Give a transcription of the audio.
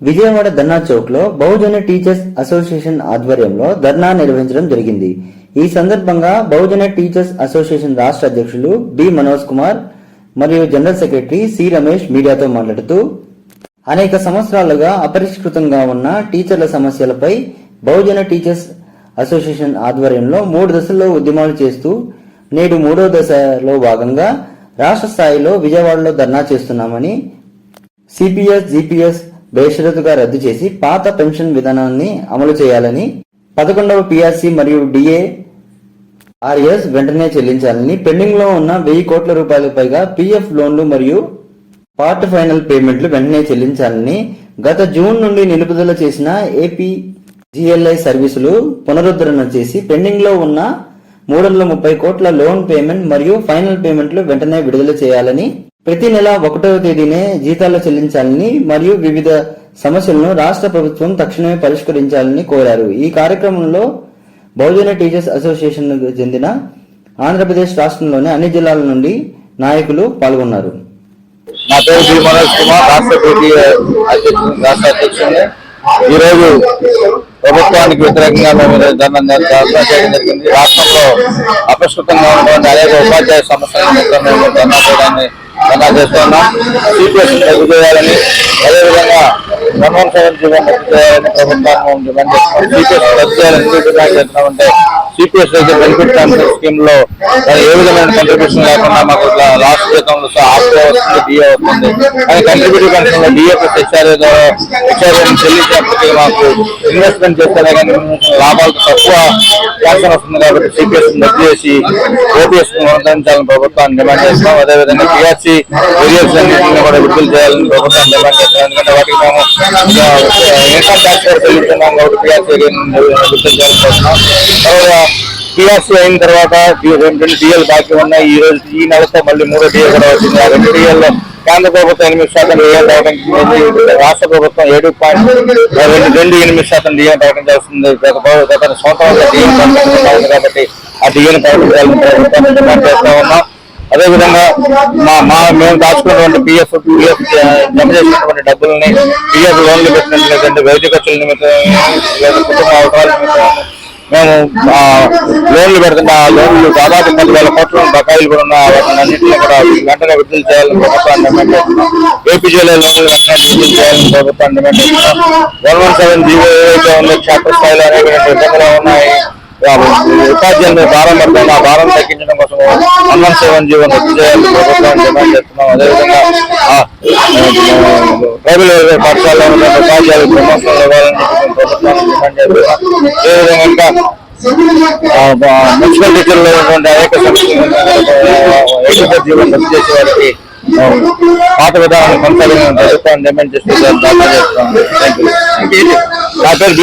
విజయవాడ ధర్నా చౌక్లో Bahujan teachers association ఆధ్వర్యంలో ధర్నా నిర్వహించడం జరిగింది. ఈ సందర్భంగా బహుజన టీచర్స్ అసోసియేషన్ రాష్ట్ర అధ్యక్షులు బి మనోజ్ కుమార్ మరియు జనరల్ సెక్రటరీ సి రమేష్ మీడియాతో మాట్లాడుతూ అనేక సంవత్సరాలుగా అపరిష్కృతంగా ఉన్న టీచర్ల సమస్యలపై బహుజన టీచర్స్ అసోసియేషన్ ఆధ్వర్యంలో మూడు దశల్లో ఉద్యమాలు చేస్తూ నేడు మూడో దశలో భాగంగా రాష్ట్ర స్థాయిలో విజయవాడలో ధర్నా చేస్తున్నామని సిపిఎస్ జిపిఎస్ బేషరతుగా రద్దు చేసి పాత పెన్షన్ విధానాన్ని అమలు చేయాలని పదకొండవ పిఆర్సి మరియు డిఏ ఆర్ఎస్ వెంటనే చెల్లించాలని పెండింగ్లో ఉన్న వెయ్యి కోట్ల రూపాయలకు పైగా పిఎఫ్ లోన్లు మరియు పార్ట్ ఫైనల్ పేమెంట్లు వెంటనే చెల్లించాలని గత జూన్ నుండి నిలుపుదల చేసిన ఏపీ జిఎల్ఐ సర్వీసులు పునరుద్ధరణ చేసి పెండింగ్లో ఉన్న మూడు వందల ముప్పై కోట్ల లోన్ పేమెంట్ మరియు ఫైనల్ పేమెంట్లు వెంటనే విడుదల చేయాలని ప్రతి నెల ఒకటవ తేదీనే జీతాలు చెల్లించాలని మరియు వివిధ సమస్యలను రాష్ట్ర ప్రభుత్వం తక్షణమే పరిష్కరించాలని కోరారు. ఈ కార్యక్రమంలో బహుజన టీచర్స్ అసోసియేషన్ చెందిన ఆంధ్రప్రదేశ్ రాష్ట్రంలోని అన్ని జిల్లాల నుండి నాయకులు పాల్గొన్నారు. నా పేరు శ్రీ మనోజ్ కుమార్ రాష్ట్ర అధ్యక్షుడు రాష్ట్ర అధ్యక్షుడిని ప్రభుత్వానికి వ్యతిరేకంగా మేము ధర్నా ధర్నా చేయడం జరిగింది. రాష్ట్రంలో అపస్కృతంగా ఉన్నటువంటి అనేక ఉపాధ్యాయ సమస్యల మేము ధర్నా చేయడాన్ని ధర్నా చేస్తున్నాం. సిపిఎస్ రద్దు చేయాలని అదేవిధంగా వన్ సెవెన్ జీవన్ రద్దు చేయాలని ప్రభుత్వాన్ని డిమాండ్ చేస్తున్నాం. సిపిఎస్ రద్దు చేయాలని డిమాండ్ చేస్తున్నామంటే సిపిఎస్ అయితే బెనిఫిట్ ట్రాన్స్ఫర్ స్కీమ్లో ఏ విధమైన కంట్రిబ్యూషన్ లేకుండా మాకు లాస్ట్ జీతంలో ఆఫ్లో వస్తుంది డిఏ వస్తుంది. కానీ కంట్రిబ్యూటివ్ పెన్షన్లో డిఏ ప్లస్ హెచ్ఆర్ఏ ద్వారా హెచ్ఆర్ఏ చెల్లించినప్పటికీ మాకు ఇన్వెస్ట్మెంట్ చేస్తారే కానీ లాభాలు తక్కువ పెన్షన్ వస్తుంది కాబట్టి సిపిఎస్ రద్దు చేసి ఓపీఎస్ కొనసాగించాలని ప్రభుత్వాన్ని డిమాండ్ చేస్తున్నాం. అదేవిధంగా పిఆర్సీ ఏరియాస్ అన్నింటినీ కూడా విడుదల చేయాలని ప్రభుత్వాన్ని డిమాండ్ చేస్తున్నాం. ఎందుకంటే వాటికి మేము ఇన్కమ్ ట్యాక్స్ కూడా చెల్లిస్తున్నాం కాబట్టి పిఆర్సీ ఏరియాని విడుదల తర్వాత పిఆర్సీ అయిన తర్వాత రెండు డిఎల్ బాకీ ఉన్నాయి. ఈ రోజు ఈ నెలతో మళ్ళీ మూడో డిఎల్ కూడా వచ్చింది. ఆ రెండు డిఎల్ కేంద్ర ప్రభుత్వం ఎనిమిది శాతం డిఎల్ ప్రకటించింది రాష్ట్ర ప్రభుత్వం ఏడు పాయింట్ రెండు రెండు ఎనిమిది శాతం డిఎల్ ప్రకటించాల్సింది గత బహు- గత సంవత్సరంలో డిఎల్ ప్రకటించాలి కాబట్టి ఆ డిఎల్ ప్రకటించాలని ప్రభుత్వం డిమాండ్ చేస్తా ఉన్నాం అదేవిధంగా మా మా మేము దాచుకున్నటువంటి పిఎఫ్ పిఎఫ్ జమ చేసినటువంటి డబ్బుల్ని పిఎఫ్ లోన్లు పెట్టినట్టు లేదంటే వైద్య ఖర్చుల నిమిత్తం లేదా కుటుంబ అవసరాల నిమిత్తం మేము లోన్లు పెడుతున్న ఆ లోన్లు దాదాపు పదివేల కోట్ల బకాయిలు కూడా ఉన్నాయి వాటిని అన్నింటినీ కూడా వెంటనే విడుదల చేయాలని ప్రభుత్వాన్ని డిమాండ్ చేస్తున్నాం. ఏపీజీలో లోన్లు వెంటనే విడుదల చేయాలని ప్రభుత్వాన్ని డిమాండ్ చేస్తున్నాం. వన్ వన్ సెవెన్ జీవో ఏవైతే ఉందో క్షేత్రస్థాయిలో అనేటువంటి ఇబ్బందులు ఉన్నాయి? ఉపాధ్యాయులు భారం పడుతుంది ఆ భారం తగ్గించడం కోసం వన్ వన్ సెవెన్ జీవో రద్దు చేయాలని ప్రభుత్వాన్ని డిమాండ్ చేస్తున్నాం. అదేవిధంగా ట్రైబల్ వెల్ఫేర్ పాఠశాలలో ఉపాధ్యాయులు ప్రమోషన్లు ఇవ్వాలని ప్రభుత్వాన్ని డిమాండ్ చేస్తున్నాం అదేవిధంగా ఇంకా మున్సిపల్ టీచర్లు ఉన్నటువంటి అనేక సమస్యలు జీవనం రద్దు చేసే వారికి పాత విధానాన్ని ప్రభుత్వాన్ని డిమాండ్ చేస్తూ ధర్నా చేస్తున్నాం. నా పేరు.